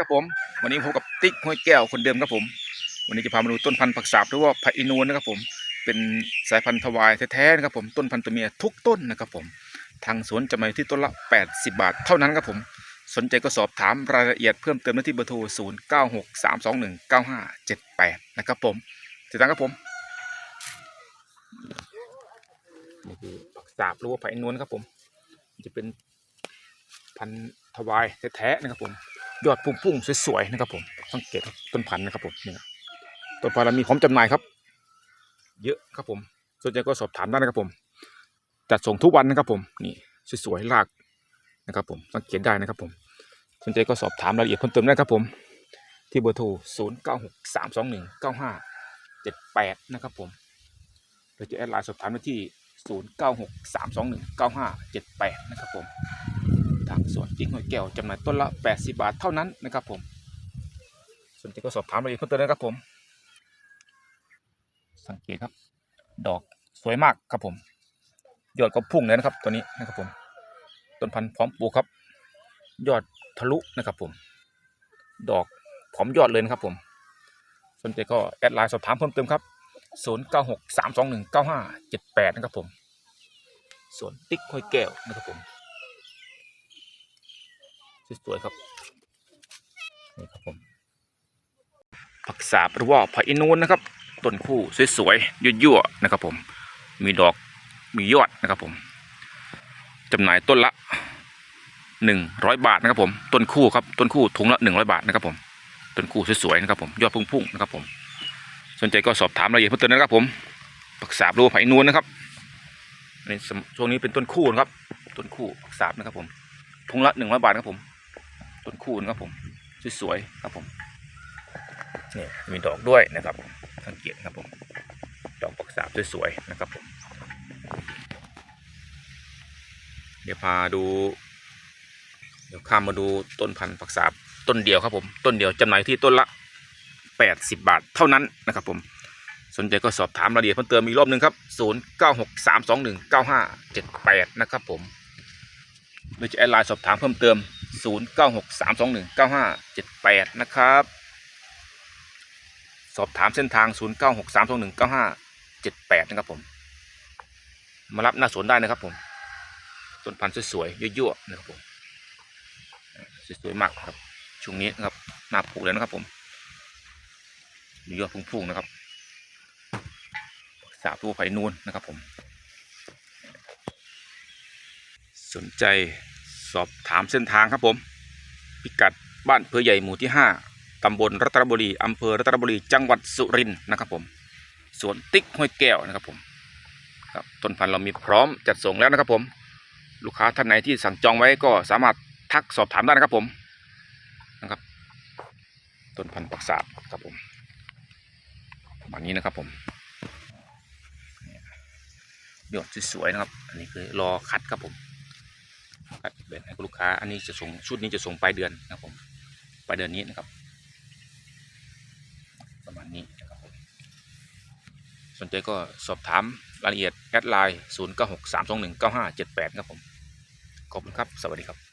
ครับผม วันนี้พบกับติ๊กห้วยแก้วคนเดิมครับผม วันนี้จะพามาดูต้นพันธุ์ผักสาบหรือว่าผักอินูนนะครับผม เป็นสายพันธุ์ทวายแท้ๆนะครับผม ต้นพันธุ์ตัวเมียทุกต้นนะครับผม ทางสวนจะมายที่ต้นละ 80 บาทเท่านั้นครับผม สนใจก็สอบถามรายละเอียดเพิ่มเติมได้ที่เบอร์โทร 0 9 6 3 2 1 9 5 7 8 นะครับผมติดตามครับผมนี่คือผักสาบหรือว่าผักอินูนครับผม จะเป็นพันธุ์ทวายแท้ๆนะครับผม ยอดพุ่งๆสวยๆนะครับผมสังเกตต้นพันธุ์นะครับผมนี่ต้นพันธุ์เรามีพร้อมจำหน่ายครับ เยอะครับผมสนใจก็สอบถามได้นะครับผมจัดส่งทุกวันนะครับผมนี่สวยๆรากนะครับผมสังเกตได้นะครับผมสนใจก็สอบถามรายละเอียดเพิ่มเติมได้ครับผม ที่เบอร์โทร 0 9 6 3 2 1 9 5 7 8 นะครับผมหรือจะแอดไลน์สอบถามได้ที่ 0 9 6 3 2 1 9 5 7 8 นะครับผม ทางสวนจิ้งหอยแก้วจำหน่ายต้นละ 80 บาทเท่านั้นนะครับผมสนใจก็สอบถามรายละเอียดเพิ่มเติมนะครับผม สังเกตครับ ดอกสวยมากครับผมยอดก็พุ่งเลยนะครับตัวนี้นะครับผมต้นพันธุ์พร้อมปลูกครับ ยอดทะลุนะครับผม ดอกพร้อมยอดเลยนะครับผมสนใจก็แอดไลน์สอบถามเพิ่มเติมครับ 0 9 6 3 2 1 9 5 7 8 นะครับผม สวนติ๊กห้อยแก้วนะครับผม สวยๆครับนี่ครับผมผักสาบหรือว่าผักอินูนนะครับต้นคู่สวยๆยั่วๆนะครับ ผม มีดอกมียอดนะครับผมจำหน่ายต้นละหนึ่งร้อยบาทนะครับผมต้นคู่ครับต้นคู่ถุงละหนึ่งร้อยบาทนะครับผมต้นคู่สวยๆนะครับผมยอดพุ่งๆนะครับผม สนใจก็สอบถามรายละเอียดเพิ่มเติมนะครับผมผักสาบหรือว่าผักอินูนนะครับในช่วงนี้เป็นต้นคู่นะครับต้นคู่ผักสาบนะครับผมถุงละหนึ่งร้อยบาทครับผม คู่นะครับผมสวยๆครับผมนี่มีดอกด้วยนะครับผมสังเกตนะครับผมดอกปักษาบสวยๆนะครับผมเดี๋ยวพาดู เดี๋ยวข้ามมาดูต้นพันธุ์ปักษาบต้นเดียวครับผมต้นเดียวจำหน่ายที่ต้นละ 80 บาทเท่านั้นนะครับผมสนใจก็สอบถามรายละเอียดเพิ่มเติมอีกรอบหนึ่งครับ 0 9 6 3 2 1 9 5 7 8 นะครับผมหรือจะแอดไลน์สอบถามเพิ่มเติม 0 9 6 3 2 1 9 5 7 8นะครับ สอบถามเส้นทาง0 9 6 3 2 1 9 5 7 8นะครับผม มารับหน้าสวนได้นะครับผมต้นพันธุ์สวยๆยั่วๆนะครับผมสวยๆมากครับช่วงนี้นะครับหน้าปลูกเลยนะครับผมมียอดพุ่งๆนะครับ สาบตัวไผ่นูนนะครับผม สนใจ สอบถามเส้นทางครับผม พิกัดบ้านเพอใหญ่หมู่ที่ 5ตำบลรัตนบุรีอำเภอรัตนบุรีจังหวัดสุรินทร์นะครับผมสวนติ๊กห้วยแก้วนะครับผมครับต้นพันธุ์เรามีพร้อมจัดส่งแล้วนะครับผม ลูกค้าท่านไหนที่สั่งจองไว้ก็สามารถทักสอบถามได้นะครับผมนะครับต้นพันธุ์ปักษาบครับผมประมาณนี้นะครับผมยอดสวยๆนะครับ อันนี้คือรอคัดครับผม แบ่งให้ลูกค้า อันนี้จะส่งชุดนี้จะส่งปลายเดือนนะครับผมปลายเดือนนี้นะครับ ประมาณนี้นะครับผมสนใจก็สอบถามรายละเอียดแอดไลน์ 0 9 6 3 2 1 9 5 7 8 ครับผม ขอบคุณครับ สวัสดีครับ